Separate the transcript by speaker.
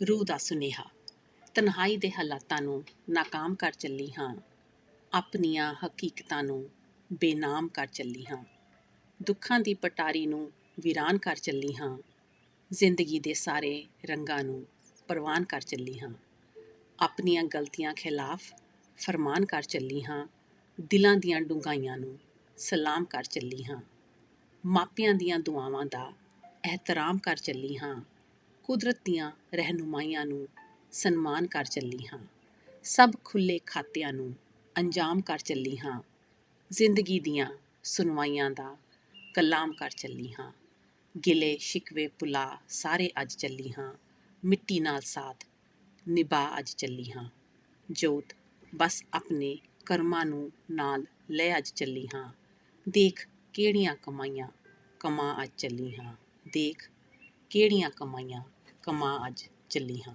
Speaker 1: ਰੂਹ ਦਾ ਸੁਨੇਹਾ, ਤਨਹਾਈ ਦੇ ਹਾਲਾਤਾਂ ਨੂੰ ਨਾਕਾਮ ਕਰ ਚੱਲੀ ਹਾਂ, ਆਪਣੀਆਂ ਹਕੀਕਤਾਂ ਨੂੰ ਬੇਨਾਮ ਕਰ ਚੱਲੀ ਹਾਂ, ਦੁੱਖਾਂ ਦੀ ਪਟਾਰੀ ਨੂੰ ਵੀਰਾਨ ਕਰ ਚੱਲੀ ਹਾਂ, ਜ਼ਿੰਦਗੀ ਦੇ ਸਾਰੇ ਰੰਗਾਂ ਨੂੰ ਪ੍ਰਵਾਨ ਕਰ ਚੱਲੀ ਹਾਂ, ਆਪਣੀਆਂ ਗਲਤੀਆਂ ਖਿਲਾਫ ਫਰਮਾਨ ਕਰ ਚੱਲੀ ਹਾਂ, ਦਿਲਾਂ ਦੀਆਂ ਡੂੰਘਾਈਆਂ ਨੂੰ ਸਲਾਮ ਕਰ ਚੱਲੀ ਹਾਂ, ਮਾਪਿਆਂ ਦੀਆਂ ਦੁਆਵਾਂ ਦਾ ਇਹਤਰਾਮ ਕਰ ਚੱਲੀ ਹਾਂ ਕੁਦਰਤ ਦੀਆਂ ਰਹਿਨੁਮਾਈਆਂ ਨੂੰ ਸਨਮਾਨ ਕਰ ਚੱਲੀ ਹਾਂ। ਸਭ ਖੁੱਲੇ ਖਾਤਿਆਂ ਨੂੰ ਅੰਜਾਮ ਕਰ ਚੱਲੀ ਹਾਂ। ਜ਼ਿੰਦਗੀ ਦੀਆਂ ਸੁਣਵਾਈਆਂ ਦਾ ਕਲਾਮ ਕਰ ਚੱਲੀ ਹਾਂ। ਗਿਲੇ ਸ਼ਿਕਵੇ ਭੁਲਾ ਸਾਰੇ ਅੱਜ ਚੱਲੀ ਹਾਂ। ਮਿੱਟੀ ਨਾਲ ਸਾਥ ਨਿਭਾ ਅੱਜ ਚੱਲੀ ਹਾਂ। ਜੋਤ ਬਸ ਆਪਣੇ ਕਰਮਾਂ ਨੂੰ ਨਾਲ ਲੈ ਅੱਜ ਚੱਲੀ ਹਾਂ। ਦੇਖ ਕਿਹੜੀਆਂ ਕਮਾਈਆਂ ਕਮਾ ਅੱਜ ਚੱਲੀ ਹਾਂ। ਦੇਖ ਕਿਹੜੀਆਂ ਕਮਾਈਆਂ ਕੰਮਾਂ ਅੱਜ ਚੱਲੀ ਹਾਂ।